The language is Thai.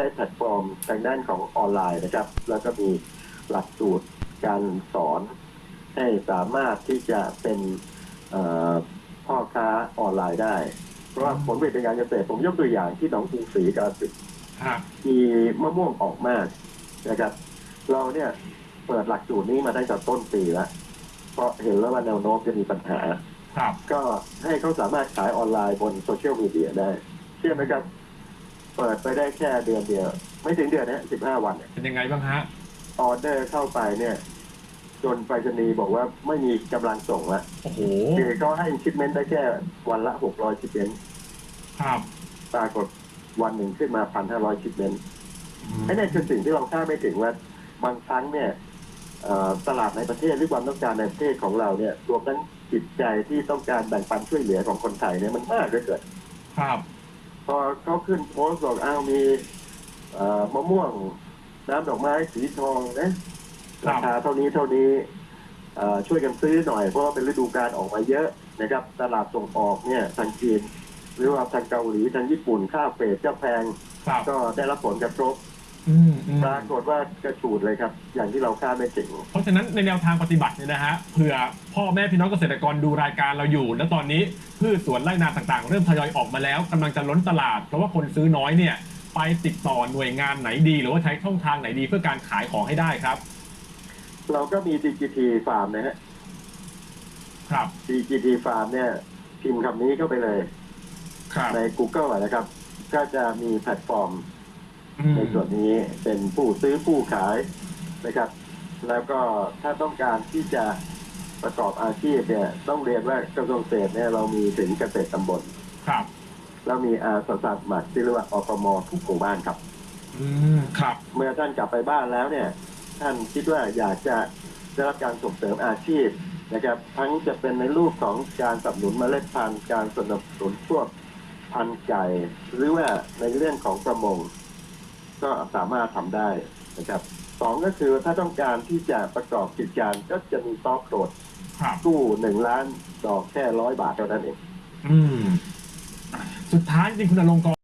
ช้แพลตฟอร์มทางด้านของออนไลน์นะครับ แล้วก็มีหลักสูตรการสอนให้สามารถที่จะเป็นเอ่อพ่อค้าออนไลน์ได้ เพราะว่าผลผลิตทางการเกษตรผมยกตัวอย่างที่หนองกรุงศรีกาฬสินธุ์ครับมีมะม่วงออกมากนะครับ เราเนี่ยเปิดหลักสูตรนี้มาตั้งแต่ต้นปีแล้วเพราะเห็นแล้วว่าแนวโน้มจะมีปัญหาครับก็ให้เขาสามารถขายออนไลน์บนโซเชียลมีเดียได้ เชื่อไหมครับ เปิดไปได้แค่เดือนเดียว ไม่ถึงเดือนนะสิบห้าวันเนี่ยเป็นยังไงบ้างฮะ ออเดอร์เข้าไปเนี่ย จนไปรษณีย์บอกว่าไม่มีกำลังส่งละโอ้โห คือเขาให้ชิปเมนต์ได้แค่วันละหกร้อยชิปเมนต์ครับปรากฏวันหนึ่งขึ้นมาพันห้าร้อยชิปเมนต์อืมไอ้นี่คือสิ่งที่เราคาดไม่ถึงว่าบางครั้งเนี่ยเอ่อตลาดในประเทศหรือความต้องการในประเทศของเราเนี่ยรวมทั้งจิตใจที่ต้องการแบ่งปันช่วยเหลือของคนไทยเนี่ยมันมากเหลือเกิน ครับพ อเขาขึ้นโพสต์บอกอ้าวมีเอ่อมะม่วงน้ำดอกไม้สีทองนะราคาเท่านี้เท่านี้เอ่อช่วยกันซื้อหน่อยเพราะว่าเป็นฤดูกาลออกมาเยอะนะครับ ตลาดส่งออกเนี่ยทางจีนหรือว่าทางเกาหลีทางญี่ปุ่นค่าเฟรดจะแพงครับก็ได้รับผลกระทบ อืมอืมปรากฏว่ากระฉูดเลยครับ อย่างที่เราคาดไม่ถึงเพราะฉะนั้นในแนวทางปฏิบัติเนี่ยนะฮะเผื่อพ่อแม่พี่น้องเกษตรกรดูรายการเราอยู่ แล้วตอนนี้พืชสวนไร่นาต่างๆ เริ่มทยอยออกมาแล้วกำลังจะล้นตลาด เพราะว่าคนซื้อน้อยเนี่ย ไปติดต่อหน่วยงานไหนดี หรือว่าใช้ช่องทางไหนดีเพื่อการขายของให้ได้ครับเราก็มี DGT Farm นะฮะครับ DGT Farm เนี่ยพิมพ์คำนี้เข้าไปเลย ครับใน Google อะนะครับ ก็จะมีแพลตฟอร์มอืม ในส่วนนี้เป็นผู้ซื้อผู้ขายนะครับ แล้วก็ถ้าต้องการที่จะประกอบอาชีพเนี่ยต้องเรียนว่ากระทรวงเกษตรเนี่ยเรามีถึงเกษตรตำบลครับแล้วมีอาสาสมัครที่เรียกว่าอปมทุกหมู่บ้านครับ อืมครับ เมื่อท่านกลับไปบ้านแล้วเนี่ย ท่านคิดว่าอยากจะได้รับการส่งเสริมอาชีพนะครับ ทั้งจะเป็นในรูปของการสนับสนุนเมล็ดพันธุ์การสนับสนุนพวกพันธุ์ไก่หรือว่าในเรื่องของประมง ก็สามารถทำได้นะครับสองก็คือถ้าต้องการที่จะประกอบกิจการก็จะมีซอฟโหลดครับกู้หนึ่งล้านดอกแค่ร้อยบาทเท่านั้นเอง อืม สุดท้ายจริงๆคุณอลงกรณ์